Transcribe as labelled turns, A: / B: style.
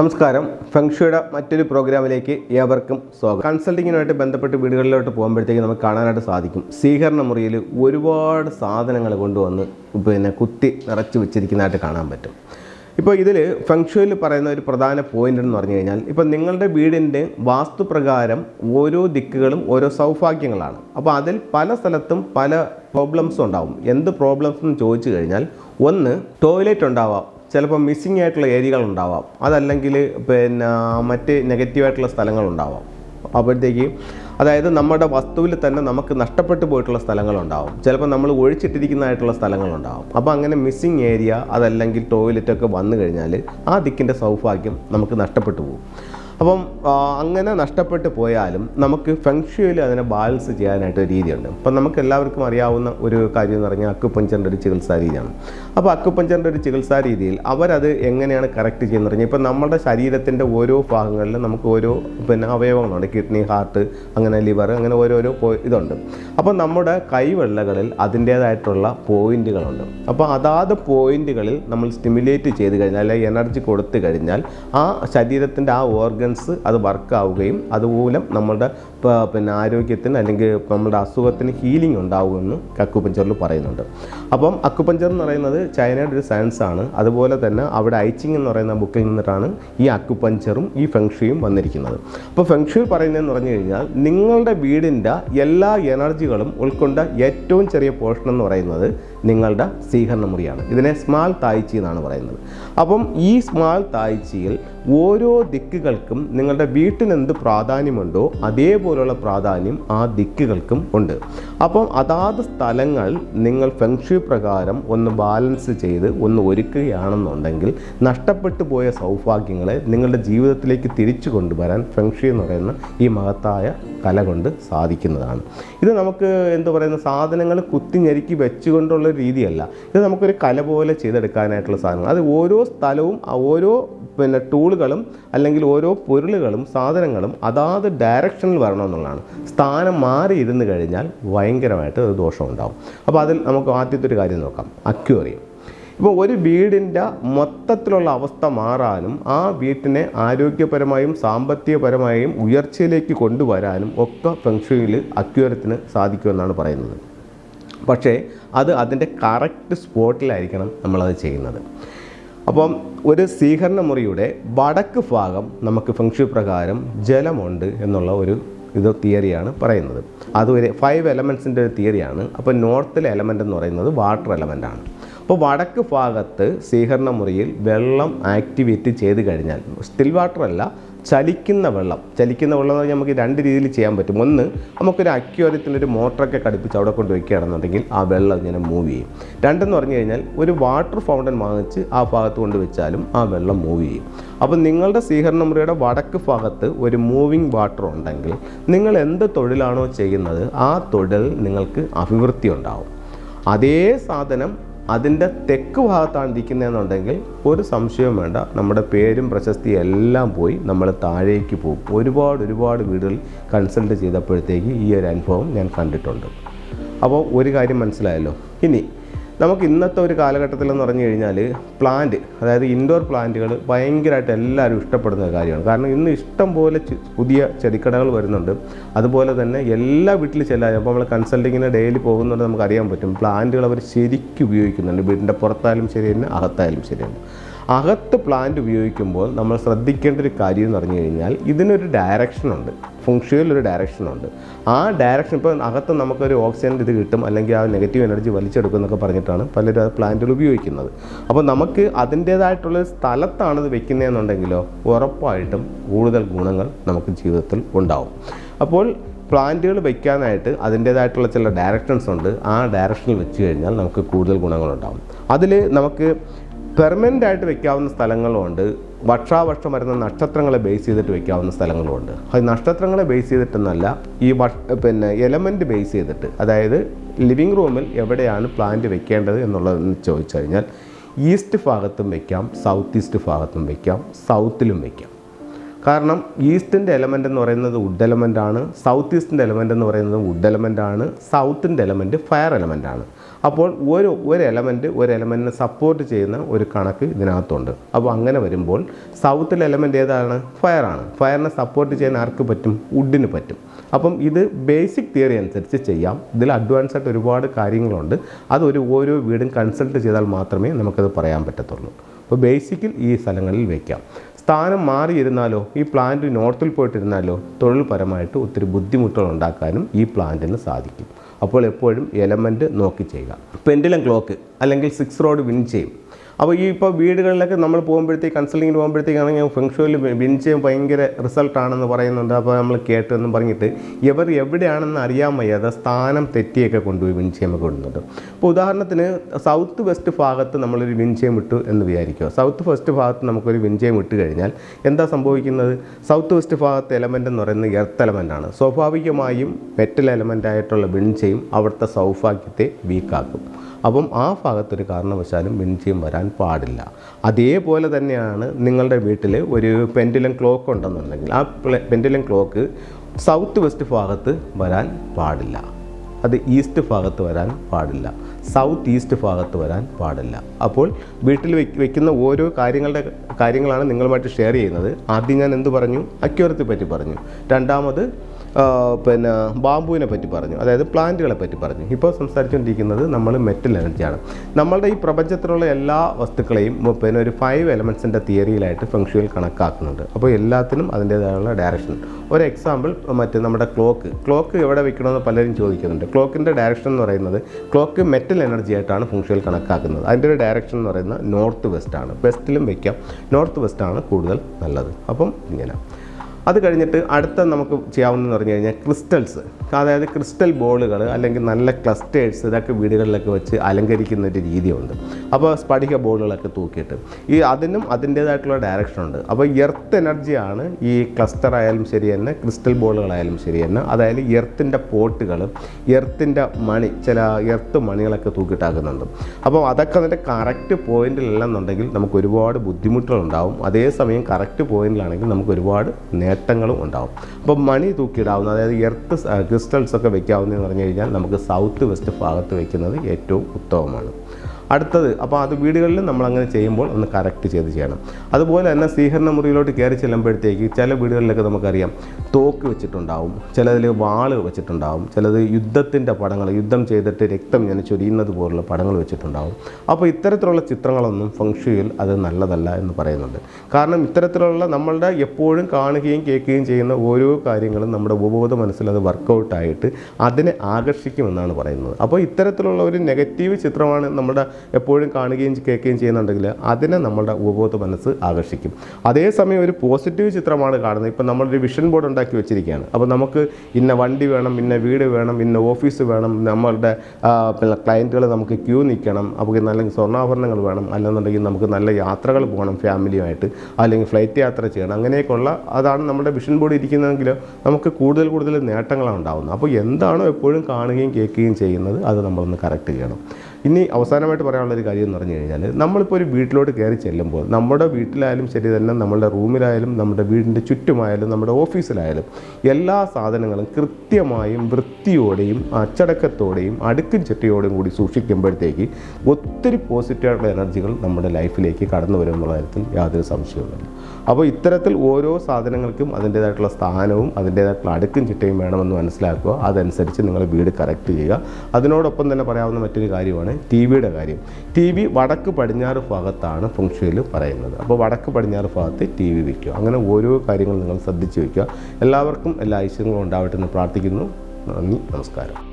A: നമസ്കാരം. ഫെങ്ഷുയുടെ മറ്റൊരു പ്രോഗ്രാമിലേക്ക് ഏവർക്കും സ്വാഗതം. കൺസൾട്ടിങ്ങിനുമായിട്ട് ബന്ധപ്പെട്ട് വീടുകളിലോട്ട് പോകുമ്പോഴത്തേക്ക് നമുക്ക് കാണാനായിട്ട് സാധിക്കും. സ്വീകരണ മുറിയിൽ ഒരുപാട് സാധനങ്ങൾ കൊണ്ടുവന്ന് പിന്നെ കുത്തി നിറച്ച് വെച്ചിരിക്കുന്നതായിട്ട് കാണാൻ പറ്റും. ഇപ്പോൾ ഇതിൽ ഫെങ്ഷുവിൽ പറയുന്ന ഒരു പ്രധാന പോയിന്റ് എന്ന് പറഞ്ഞു കഴിഞ്ഞാൽ ഇപ്പോൾ നിങ്ങളുടെ വീടിന്റെ വാസ്തുപ്രകാരം ഓരോ ദിക്കുകളും ഓരോ സൗഭാഗ്യങ്ങളാണ്. അപ്പോൾ അതിൽ പല സ്ഥലത്തും പല പ്രോബ്ലംസും ഉണ്ടാവും. എന്ത് പ്രോബ്ലംസ് എന്ന് ചോദിച്ചു കഴിഞ്ഞാൽ ഒന്ന് ടോയ്ലറ്റ് ഉണ്ടാവാം. ചിലപ്പോൾ മിസ്സിംഗ് ആയിട്ടുള്ള ഏരിയകൾ ഉണ്ടാവാം. അതല്ലെങ്കിൽ പിന്നെ മറ്റ് നെഗറ്റീവായിട്ടുള്ള സ്ഥലങ്ങളുണ്ടാവാം അപ്പോഴത്തേക്ക് അതായത് നമ്മുടെ വസ്തുവിൽ തന്നെ നമുക്ക് നഷ്ടപ്പെട്ടു പോയിട്ടുള്ള സ്ഥലങ്ങളുണ്ടാവും ചിലപ്പോൾ നമ്മൾ ഒഴിച്ചിട്ടിരിക്കുന്നതായിട്ടുള്ള സ്ഥലങ്ങളുണ്ടാവും അപ്പോൾ അങ്ങനെ മിസ്സിങ് ഏരിയ അതല്ലെങ്കിൽ ടോയ്ലറ്റൊക്കെ വന്നു കഴിഞ്ഞാൽ ആ ദിക്കിന്റെ സൗഭാഗ്യം നമുക്ക് നഷ്ടപ്പെട്ടു പോകും. അപ്പം അങ്ങനെ നഷ്ടപ്പെട്ടു പോയാലും നമുക്ക് ഫെങ്ഷുവിൽ അതിനെ ബാലൻസ് ചെയ്യാനായിട്ട് ഒരു രീതിയുണ്ട്. അപ്പം നമുക്ക് എല്ലാവർക്കും അറിയാവുന്ന ഒരു കാര്യം എന്ന് പറഞ്ഞാൽ അക്കുപഞ്ചറിന്റെ ഒരു ചികിത്സാ രീതിയാണ്. അപ്പോൾ അക്കുപഞ്ചറിന്റെ ഒരു ചികിത്സാ രീതിയിൽ അവരത് എങ്ങനെയാണ് കറക്റ്റ് ചെയ്യുന്നത് പറഞ്ഞാൽ ഇപ്പം നമ്മുടെ ശരീരത്തിന്റെ ഓരോ ഭാഗങ്ങളിലും നമുക്ക് ഓരോ പിന്നെ അവയവങ്ങളുണ്ട്. കിഡ്നി ഹാർട്ട് അങ്ങനെ ലിവർ അങ്ങനെ ഓരോരോ ഇതുണ്ട്. അപ്പോൾ നമ്മുടെ കൈവെള്ളകളിൽ അതിന്റേതായിട്ടുള്ള പോയിന്റുകളുണ്ട് അപ്പോൾ അതാത് പോയിന്റുകളിൽ നമ്മൾ സ്റ്റിമുലേറ്റ് ചെയ്ത് കഴിഞ്ഞാൽ അല്ലെങ്കിൽ എനർജി കൊടുത്തു കഴിഞ്ഞാൽ ആ ശരീരത്തിന്റെ ആ ഓർഗൻസ് അത് വർക്കാവുകയും അതുമൂലം നമ്മളുടെ പിന്നെ ആരോഗ്യത്തിന് അല്ലെങ്കിൽ നമ്മുടെ അസുഖത്തിന് ഹീലിംഗ് ഉണ്ടാവുമെന്ന് അക്കുപഞ്ചറിൽ പറയുന്നുണ്ട്. അപ്പം അക്കുപഞ്ചർ എന്ന് പറയുന്നത് ചൈനയുടെ ഒരു സയൻസ് ആണ്. അതുപോലെ തന്നെ അവിടെ ഐച്ചിങ് എന്ന് പറയുന്ന ബുക്കിൽ നിന്നിട്ടാണ് ഈ അക്കുപഞ്ചറും ഈ ഫെങ്ഷുയും വന്നിരിക്കുന്നത്. അപ്പോൾ ഫെങ്ഷു പറയുന്നതെന്ന് പറഞ്ഞു കഴിഞ്ഞാൽ നിങ്ങളുടെ വീടിന്റെ എല്ലാ എനർജികളും ഉൾക്കൊണ്ട ഏറ്റവും ചെറിയ പോർഷൻ എന്ന് പറയുന്നത് നിങ്ങളുടെ സ്വീകരണ മുറിയാണ്. ഇതിനെ സ്മാൾ തായ്ച്ചി എന്നാണ് പറയുന്നത്. അപ്പം ഈ സ്മാൾ തായ്ച്ചിയിൽ ഓരോ ദിക്കുകൾക്കും നിങ്ങളുടെ വീട്ടിന് എന്ത് പ്രാധാന്യമുണ്ടോ അതേപോലുള്ള പ്രാധാന്യം ആ ദിക്കുകൾക്കും ഉണ്ട്. അപ്പം അതാത് സ്ഥലങ്ങൾ നിങ്ങൾ ഫെങ്ഷു പ്രകാരം ഒന്ന് ബാലൻസ് ചെയ്ത് ഒന്ന് ഒരുക്കുകയാണെന്നുണ്ടെങ്കിൽ നഷ്ടപ്പെട്ടു പോയ സൗഭാഗ്യങ്ങളെ നിങ്ങളുടെ ജീവിതത്തിലേക്ക് തിരിച്ചു കൊണ്ടുവരാൻ ഫെങ്ഷു എന്ന് പറയുന്ന ഈ മഹത്തായ കല കൊണ്ട് സാധിക്കുന്നതാണ്. ഇത് നമുക്ക് എന്ത് പറയുന്ന? സാധനങ്ങൾ കുത്തിഞ്ഞെരുക്കി വെച്ചുകൊണ്ടുള്ള രീതിയല്ല. ഇത് നമുക്കൊരു കല പോലെ ചെയ്തെടുക്കാനായിട്ടുള്ള സാധനങ്ങൾ. അത് ഓരോ സ്ഥലവും ഓരോ പിന്നെ ടൂളുകളും അല്ലെങ്കിൽ ഓരോ പൊരുളുകളും സാധനങ്ങളും അതാത് ഡയറക്ഷനിൽ വരണമെന്നുള്ളതാണ്. സ്ഥാനം മാറി ഇരുന്ന് കഴിഞ്ഞാൽ ഭയങ്കരമായിട്ട് ഒരു ദോഷമുണ്ടാകും അപ്പോൾ അതിൽ നമുക്ക് ആദ്യത്തെ ഒരു കാര്യം നോക്കാം. അക്വേറിയം. ഇപ്പോൾ ഒരു വീടിന്റെ മൊത്തത്തിലുള്ള അവസ്ഥ മാറാനും ആ വീട്ടിനെ ആരോഗ്യപരമായും സാമ്പത്തികപരമായും ഉയർച്ചയിലേക്ക് കൊണ്ടുവരാനും ഒക്കെ ഫെങ്ഷുയിൽ അക്യൂരത്തിന് സാധിക്കുമെന്നാണ് പറയുന്നത്. പക്ഷേ അത് അതിന്റെ കറക്റ്റ് സ്പോട്ടിലായിരിക്കണം നമ്മളത് ചെയ്യുന്നത്. അപ്പം ഒരു സ്വീകരണ മുറിയുടെ വടക്ക് ഭാഗം നമുക്ക് ഫെങ്ഷു പ്രകാരം ജലമുണ്ട് എന്നുള്ള ഒരു ഇത് തിയറിയാണ് പറയുന്നത്. അത് ഒരു ഫൈവ് എലമെൻസിന്റെ ഒരു തിയറിയാണ്. അപ്പോൾ നോർത്തിലെ എലമെന്റ് എന്ന് പറയുന്നത് വാട്ടർ എലമെന്റാണ് അപ്പോൾ വടക്ക് ഭാഗത്ത് സ്വീകരണ മുറിയിൽ വെള്ളം ആക്ടിവേറ്റ് ചെയ്ത് കഴിഞ്ഞാൽ സ്റ്റിൽ വാട്ടർ അല്ല ചലിക്കുന്ന വെള്ളം. ചലിക്കുന്ന വെള്ളം എന്ന് പറഞ്ഞാൽ നമുക്ക് രണ്ട് രീതിയിൽ ചെയ്യാൻ പറ്റും. ഒന്ന് നമുക്കൊരു അക്യൂരത്തിന്റെ ഒരു മോട്ടറൊക്കെ ഘടിപ്പിച്ച് അവിടെ കൊണ്ട് വയ്ക്കുകയാണെന്നുണ്ടെങ്കിൽ ആ വെള്ളം ഇങ്ങനെ മൂവ് ചെയ്യും. രണ്ടെന്ന് പറഞ്ഞു കഴിഞ്ഞാൽ ഒരു വാട്ടർ ഫൗണ്ടൻ വാങ്ങിച്ച് ആ ഭാഗത്ത് കൊണ്ട് വെച്ചാലും ആ വെള്ളം മൂവ് ചെയ്യും. അപ്പോൾ നിങ്ങളുടെ സ്വീകരണ മുറിയുടെ വടക്ക് ഭാഗത്ത് ഒരു മൂവിങ് വാട്ടർ ഉണ്ടെങ്കിൽ നിങ്ങൾ എന്ത് തൊഴിലാണോ ചെയ്യുന്നത് ആ തൊഴിൽ നിങ്ങൾക്ക് അഭിവൃദ്ധി ഉണ്ടാവും. അതേ സാധനം അതിന്റെ തെക്ക് ഭാഗത്താണ് ഇരിക്കുന്നതെന്നുണ്ടെങ്കിൽ ഒരു സംശയവും വേണ്ട. നമ്മുടെ പേരും പ്രശസ്തി എല്ലാം പോയി നമ്മൾ താഴേക്ക് പോകും. ഒരുപാട് ഒരുപാട് വീടുകൾ കൺസൾട്ട് ചെയ്തപ്പോഴത്തേക്ക് ഈ ഒരു അനുഭവം ഞാൻ കണ്ടിട്ടുണ്ട്. അപ്പോൾ ഒരു കാര്യം മനസ്സിലായല്ലോ. ഇനി നമുക്ക് ഇന്നത്തെ ഒരു കാലഘട്ടത്തിലെന്ന് പറഞ്ഞു കഴിഞ്ഞാൽ പ്ലാന്റ് അതായത് ഇൻഡോർ പ്ലാന്റുകൾ ഭയങ്കരമായിട്ട് എല്ലാവരും ഇഷ്ടപ്പെടുന്ന കാര്യമാണ്. കാരണം ഇന്ന് ഇഷ്ടം പോലെ പുതിയ ചെടിക്കടകൾ വരുന്നുണ്ട്. അതുപോലെ തന്നെ എല്ലാ വീട്ടിൽ ചെല്ലാതെ അപ്പോൾ നമ്മൾ കൺസൾട്ടിങ്ങിന് ഡെയിലി പോകുന്നുണ്ട് നമുക്ക് അറിയാൻ പറ്റും പ്ലാന്റുകൾ അവർ ശരിക്കും ഉപയോഗിക്കുന്നുണ്ട്. വീടിന്റെ പുറത്തായാലും ശരി തന്നെ അകത്തായാലും ശരി തന്നെ. അകത്ത് പ്ലാന്റ് ഉപയോഗിക്കുമ്പോൾ നമ്മൾ ശ്രദ്ധിക്കേണ്ട ഒരു കാര്യം എന്ന് പറഞ്ഞു കഴിഞ്ഞാൽ ഇതിനൊരു ഡയറക്ഷനുണ്ട് ഫുങ്ഷയിൽ ഒരു ഡയറക്ഷനുണ്ട് ആ ഡയറക്ഷൻ ഇപ്പോൾ അകത്ത് നമുക്കൊരു ഓക്സിജൻ ഇത് കിട്ടും അല്ലെങ്കിൽ ആ നെഗറ്റീവ് എനർജി വലിച്ചെടുക്കും എന്നൊക്കെ പറഞ്ഞിട്ടാണ് പലരും അത് പ്ലാന്റുകൾ ഉപയോഗിക്കുന്നത്. അപ്പോൾ നമുക്ക് അതിന്റേതായിട്ടുള്ള സ്ഥലത്താണ് ഇത് വെക്കുന്നതെന്നുണ്ടെങ്കിലോ ഉറപ്പായിട്ടും കൂടുതൽ ഗുണങ്ങൾ നമുക്ക് ജീവിതത്തിൽ ഉണ്ടാവും. അപ്പോൾ പ്ലാന്റുകൾ വയ്ക്കാനായിട്ട് അതിന്റേതായിട്ടുള്ള ചില ഡയറക്ഷൻസ് ഉണ്ട്. ആ ഡയറക്ഷനിൽ വെച്ച് കഴിഞ്ഞാൽ നമുക്ക് കൂടുതൽ ഗുണങ്ങളുണ്ടാകും അതിൽ നമുക്ക് പെർമനന്റ് ആയിട്ട് വെക്കാവുന്ന സ്ഥലങ്ങളുമുണ്ട്. വർഷാവർഷം വരുന്ന നക്ഷത്രങ്ങളെ ബേസ് ചെയ്തിട്ട് വെക്കാവുന്ന സ്ഥലങ്ങളുമുണ്ട്. അത് നക്ഷത്രങ്ങളെ ബേസ് ചെയ്തിട്ടെന്നല്ല ഈ പിന്നെ എലമെന്റ് ബേസ് ചെയ്തിട്ട്. അതായത് ലിവിങ് റൂമിൽ എവിടെയാണ് പ്ലാന്റ് വെക്കേണ്ടത് എന്നുള്ളതെന്ന് ചോദിച്ചു കഴിഞ്ഞാൽ ഈസ്റ്റ് ഭാഗത്തും വയ്ക്കാം സൗത്ത് ഈസ്റ്റ് ഭാഗത്തും വയ്ക്കാം സൗത്തിലും വെക്കാം. കാരണം ഈസ്റ്റിന്റെ എലമെന്റ് എന്ന് പറയുന്നത് വുഡ് എലമെന്റ് ആണ് സൗത്ത് ഈസ്റ്റിന്റെ എലമെന്റ് എന്ന് പറയുന്നത് വുഡ് എലമെന്റ് ആണ് സൗത്തിന്റെ എലമെന്റ് ഫയർ എലമെന്റ് ആണ്. അപ്പോൾ ഒരു ഒരു എലമെന്റ് ഒരു എലമെന്റിനെ സപ്പോർട്ട് ചെയ്യുന്ന ഒരു കണക്ക് ഇതിനകത്തുണ്ട്. അപ്പോൾ അങ്ങനെ വരുമ്പോൾ സൗത്തിലെ എലമെന്റ് ഏതാണ്? ഫയറാണ് ഫയറിനെ സപ്പോർട്ട് ചെയ്യാൻ ആർക്ക് പറ്റും? വുഡിന് പറ്റും. അപ്പം ഇത് ബേസിക് തിയറി അനുസരിച്ച് ചെയ്യാം. ഇതിൽ അഡ്വാൻസ് ആയിട്ട് ഒരുപാട് കാര്യങ്ങളുണ്ട്. അത് ഒരു ഓരോ വീടും കൺസൾട്ട് ചെയ്താൽ മാത്രമേ നമുക്കത് പറയാൻ പറ്റത്തുള്ളൂ. അപ്പോൾ ബേസിക്കിൽ ഈ സ്ഥലങ്ങളിൽ വയ്ക്കാം സ്ഥാനം മാറിയിരുന്നാലോ ഈ പ്ലാന്റ് നോർത്തിൽ പോയിട്ടിരുന്നാലോ തൊഴിൽപരമായിട്ട് ഒത്തിരി ബുദ്ധിമുട്ടുകൾ ഉണ്ടാക്കാനും ഈ പ്ലാന്റിന് സാധിക്കും. അപ്പോൾ എപ്പോഴും എലമെന്റ് നോക്കി ചെയ്യുക. പെൻഡിലം ക്ലോക്ക് അല്ലെങ്കിൽ സിക്സ് റോഡ് വിൻ ചെയ്യും. അപ്പോൾ ഈ ഇപ്പോൾ വീടുകളിലൊക്കെ നമ്മൾ പോകുമ്പോഴത്തേക്ക് കൺസൾട്ടിങ്ങിന് പോകുമ്പോഴത്തേക്കാണെങ്കിൽ ഫെങ്ഷുവിൽ വിൻ ചെയ്യും ഭയങ്കര റിസൾട്ടാണെന്ന് പറയുന്നുണ്ട്. അപ്പോൾ നമ്മൾ കേട്ടു എന്ന് പറഞ്ഞിട്ട് ഇവർ എവിടെയാണെന്ന് അറിയാൻ വയ്യാതെ സ്ഥാനം തെറ്റിയൊക്കെ കൊണ്ടുപോയി വിൻ ചെയ്യുമ്പോൾ കൊണ്ടുവന്നുണ്ട് അപ്പോൾ ഉദാഹരണത്തിന് സൗത്ത് വെസ്റ്റ് ഭാഗത്ത് നമ്മളൊരു വിൻ ചെയ്യം ഇട്ടു എന്ന് വിചാരിക്കുക. സൗത്ത് ഫസ്റ്റ് ഭാഗത്ത് നമുക്കൊരു വിൻ ചെയ്യം ഇട്ട് കഴിഞ്ഞാൽ എന്താ സംഭവിക്കുന്നത്? സൗത്ത് വെസ്റ്റ് ഭാഗത്തെ എലമെന്റ് എന്ന് പറയുന്നത് എർത്ത് എലമെന്റ് ആണ്. സ്വാഭാവികമായും മെറ്റൽ എലമെന്റ് ആയിട്ടുള്ള വിൻ ചെയ്യും അവിടുത്തെ സൗഭാഗ്യത്തെ വീക്കാക്കും അപ്പം ആ ഭാഗത്തൊരു കാരണവശാലും വിൻചിയം വരാൻ പാടില്ല. അതേപോലെ തന്നെയാണ് നിങ്ങളുടെ വീട്ടിൽ ഒരു പെൻഡുലം ക്ലോക്ക് ഉണ്ടെന്നുണ്ടെങ്കിൽ ആ പെൻഡുലം ക്ലോക്ക് സൗത്ത് വെസ്റ്റ് ഭാഗത്ത് വരാൻ പാടില്ല. അത് ഈസ്റ്റ് ഭാഗത്ത് വരാൻ പാടില്ല. സൗത്ത് ഈസ്റ്റ് ഭാഗത്ത് വരാൻ പാടില്ല. അപ്പോൾ വീട്ടിൽ വെക്ക് വെക്കുന്ന ഓരോ കാര്യങ്ങളുടെ കാര്യങ്ങളാണ് നിങ്ങളുമായിട്ട് ഷെയർ ചെയ്യുന്നത്. ആദ്യം ഞാൻ എന്ത് പറഞ്ഞു? അക്യൂറത്തെ പറ്റി പറഞ്ഞു. രണ്ടാമത് പിന്നെ ബാമ്പുവിനെ പറ്റി പറഞ്ഞു. അതായത് പ്ലാന്റുകളെ പറ്റി പറഞ്ഞു. ഇപ്പോൾ സംസാരിച്ചുകൊണ്ടിരിക്കുന്നത് നമ്മൾ മെറ്റൽ എനർജിയാണ് നമ്മളുടെ ഈ പ്രപഞ്ചത്തിലുള്ള എല്ലാ വസ്തുക്കളെയും പിന്നെ ഒരു ഫൈവ് എലമെൻസിന്റെ തിയറിയിലായിട്ട് ഫംഗ്ഷനിൽ കണക്കാക്കുന്നുണ്ട്. അപ്പോൾ എല്ലാത്തിനും അതിന്റേതായുള്ള ഡയറക്ഷൻ ഒരു എക്സാമ്പിൾ മറ്റേ നമ്മുടെ ക്ലോക്ക് ക്ലോക്ക് എവിടെ വെക്കണമെന്ന് പലരും ചോദിക്കുന്നുണ്ട്. ക്ലോക്കിന്റെ ഡയറക്ഷൻ എന്ന് പറയുന്നത് ക്ലോക്ക് മെറ്റൽ എനർജി ആയിട്ടാണ് ഫംഗ്ഷനിൽ കണക്കാക്കുന്നത്. അതിന്റെ ഒരു ഡയറക്ഷൻ എന്ന് പറയുന്നത് നോർത്ത് വെസ്റ്റ് ആണ്. വെസ്റ്റിലും വെക്കാം. നോർത്ത് വെസ്റ്റ് ആണ് കൂടുതൽ നല്ലത്. അപ്പം ഇങ്ങനെ. അത് കഴിഞ്ഞിട്ട് അടുത്ത നമുക്ക് ചെയ്യാവുന്നതെന്ന് പറഞ്ഞു കഴിഞ്ഞാൽ ക്രിസ്റ്റൽസ് അതായത് ക്രിസ്റ്റൽ ബോളുകൾ അല്ലെങ്കിൽ നല്ല ക്ലസ്റ്റേഴ്സ് ഇതൊക്കെ വീടുകളിലൊക്കെ വെച്ച് അലങ്കരിക്കുന്ന ഒരു രീതിയുണ്ട്. അപ്പോൾ സ്പടിക ബോളുകളൊക്കെ തൂക്കിയിട്ട്. ഈ അതിനും അതിന്റേതായിട്ടുള്ള ഡയറക്ഷൻ ഉണ്ട്. അപ്പോൾ എർത്ത് എനർജിയാണ് ഈ ക്ലസ്റ്റർ ആയാലും ശരി തന്നെ ക്രിസ്റ്റൽ ബോളുകളായാലും ശരി തന്നെ. അതായത് എർത്തിന്റെ പോട്ടുകൾ എർത്തിന്റെ മണി ചില എർത്ത് മണികളൊക്കെ തൂക്കിയിട്ടാക്കുന്നുണ്ട്. അപ്പോൾ അതൊക്കെ അതിന്റെ കറക്റ്റ് പോയിന്റിലല്ലെന്നുണ്ടെങ്കിൽ നമുക്ക് ഒരുപാട് ബുദ്ധിമുട്ടുകളുണ്ടാവും. അതേസമയം കറക്റ്റ് പോയിന്റിലാണെങ്കിൽ നമുക്ക് ഒരുപാട് നേട്ടങ്ങളും ഉണ്ടാവും. അപ്പോൾ മണി തൂക്കിയിടാവുന്ന അതായത് എർത്ത് ക്രിസ്റ്റൽസ് ഒക്കെ വെക്കാവുന്നതെന്ന് പറഞ്ഞു കഴിഞ്ഞാൽ നമുക്ക് സൗത്ത് വെസ്റ്റ് ഭാഗത്ത് വയ്ക്കുന്നത് ഏറ്റവും ഉത്തമമാണ്. അടുത്തത് അപ്പോൾ അത് വീടുകളിൽ നമ്മൾ അങ്ങനെ ചെയ്യുമ്പോൾ ഒന്ന് കറക്റ്റ് ചെയ്ത് ചെയ്യണം. അതുപോലെ തന്നെ സ്വീകരണ മുറിയിലോട്ട് കയറി ചെല്ലുമ്പോഴത്തേക്ക് ചില വീടുകളിലൊക്കെ നമുക്കറിയാം തോക്ക് വെച്ചിട്ടുണ്ടാവും ചിലതിൽ വാൾ വെച്ചിട്ടുണ്ടാവും ചിലത് യുദ്ധത്തിന്റെ പടങ്ങൾ യുദ്ധം ചെയ്തിട്ട് രക്തം ഇങ്ങനെ ചൊരിയുന്നത് പോലുള്ള പടങ്ങൾ വെച്ചിട്ടുണ്ടാവും. അപ്പോൾ ഇത്തരത്തിലുള്ള ചിത്രങ്ങളൊന്നും ഫംഗ്ഷയിൽ അത് നല്ലതല്ല എന്ന് പറയുന്നുണ്ട്. കാരണം ഇത്തരത്തിലുള്ള നമ്മളുടെ എപ്പോഴും കാണുകയും കേൾക്കുകയും ചെയ്യുന്ന ഓരോ കാര്യങ്ങളും നമ്മുടെ ഉപബോധ മനസ്സിൽ അത് വർക്കൗട്ടായിട്ട് അതിനെ ആകർഷിക്കുമെന്നാണ് പറയുന്നത്. അപ്പോൾ ഇത്തരത്തിലുള്ള ഒരു നെഗറ്റീവ് ചിത്രമാണ് നമ്മുടെ എപ്പോഴും കാണുകയും കേൾക്കുകയും ചെയ്യുന്നുണ്ടെങ്കിൽ അതിനെ നമ്മളുടെ ഉപബോധ മനസ്സ് ആകർഷിക്കും. അതേസമയം ഒരു പോസിറ്റീവ് ചിത്രമാണ് കാണുന്നത്. ഇപ്പം നമ്മളൊരു വിഷൻ ബോർഡ് ഉണ്ടാക്കി വെച്ചിരിക്കുകയാണ്. അപ്പോൾ നമുക്ക് ഇന്ന വണ്ടി വേണം ഇന്ന വീട് വേണം ഇന്ന ഓഫീസ് വേണം നമ്മളുടെ ക്ലയന്റുകൾ നമുക്ക് ക്യൂ നിൽക്കണം അപ്പോൾ നല്ല സ്വർണാഭരണങ്ങൾ വേണം അല്ലെന്നുണ്ടെങ്കിൽ നമുക്ക് നല്ല യാത്രകൾ പോകണം ഫാമിലിയുമായിട്ട് അല്ലെങ്കിൽ ഫ്ലൈറ്റ് യാത്ര ചെയ്യണം അങ്ങനെയൊക്കെയുള്ള അതാണ് നമ്മുടെ വിഷൻ ബോർഡ് ഇരിക്കുന്നതെങ്കിൽ നമുക്ക് കൂടുതൽ കൂടുതൽ നേട്ടങ്ങളാണ് ഉണ്ടാകുന്നത് അപ്പോൾ എന്താണോ എപ്പോഴും കാണുകയും കേൾക്കുകയും ചെയ്യുന്നത് അത് നമ്മളൊന്ന് കറക്റ്റ് ചെയ്യണം. ഇനി അവസാനമായിട്ട് പറയാനുള്ളൊരു കാര്യം എന്ന് പറഞ്ഞു കഴിഞ്ഞാൽ നമ്മളിപ്പോൾ ഒരു വീട്ടിലോട്ട് കയറി ചെല്ലുമ്പോൾ നമ്മുടെ വീട്ടിലായാലും ശരി തന്നെ നമ്മുടെ റൂമിലായാലും നമ്മുടെ വീടിന്റെ ചുറ്റുമായാലും നമ്മുടെ ഓഫീസിലായാലും എല്ലാ സാധനങ്ങളും കൃത്യമായും വൃത്തിയോടെയും അച്ചടക്കത്തോടെയും അടുക്കും ചിട്ടയോടെയും കൂടി സൂക്ഷിക്കുമ്പോഴത്തേക്ക് ഒത്തിരി പോസിറ്റീവായിട്ടുള്ള എനർജികൾ നമ്മുടെ ലൈഫിലേക്ക് കടന്നു വരും എന്നുള്ള കാര്യത്തിൽ യാതൊരു സംശയവുമില്ല. അപ്പോൾ ഇത്തരത്തിൽ ഓരോ സാധനങ്ങൾക്കും അതിന്റേതായിട്ടുള്ള സ്ഥാനവും അതിന്റേതായിട്ടുള്ള അടുക്കും ചിട്ടയും വേണമെന്ന് മനസ്സിലാക്കുക. അതനുസരിച്ച് നിങ്ങൾ വീട് കറക്റ്റ് ചെയ്യുക. അതിനോടൊപ്പം തന്നെ പറയാവുന്ന മറ്റൊരു കാര്യമാണ് ടി വിയുടെ കാര്യം. ടി വി വടക്ക് പടിഞ്ഞാറ് ഭാഗത്താണ് ഫംഗ്ഷയിൽ പറയുന്നത്. അപ്പോൾ വടക്ക് പടിഞ്ഞാറ് ഭാഗത്ത് ടി വി വയ്ക്കുക അങ്ങനെ ഓരോ കാര്യങ്ങളും നിങ്ങൾ ശ്രദ്ധിച്ച് വയ്ക്കുക എല്ലാവർക്കും എല്ലാ ഐശ്വര്യങ്ങളും ഉണ്ടാവട്ടെ എന്ന് പ്രാർത്ഥിക്കുന്നു. നന്ദി നമസ്കാരം.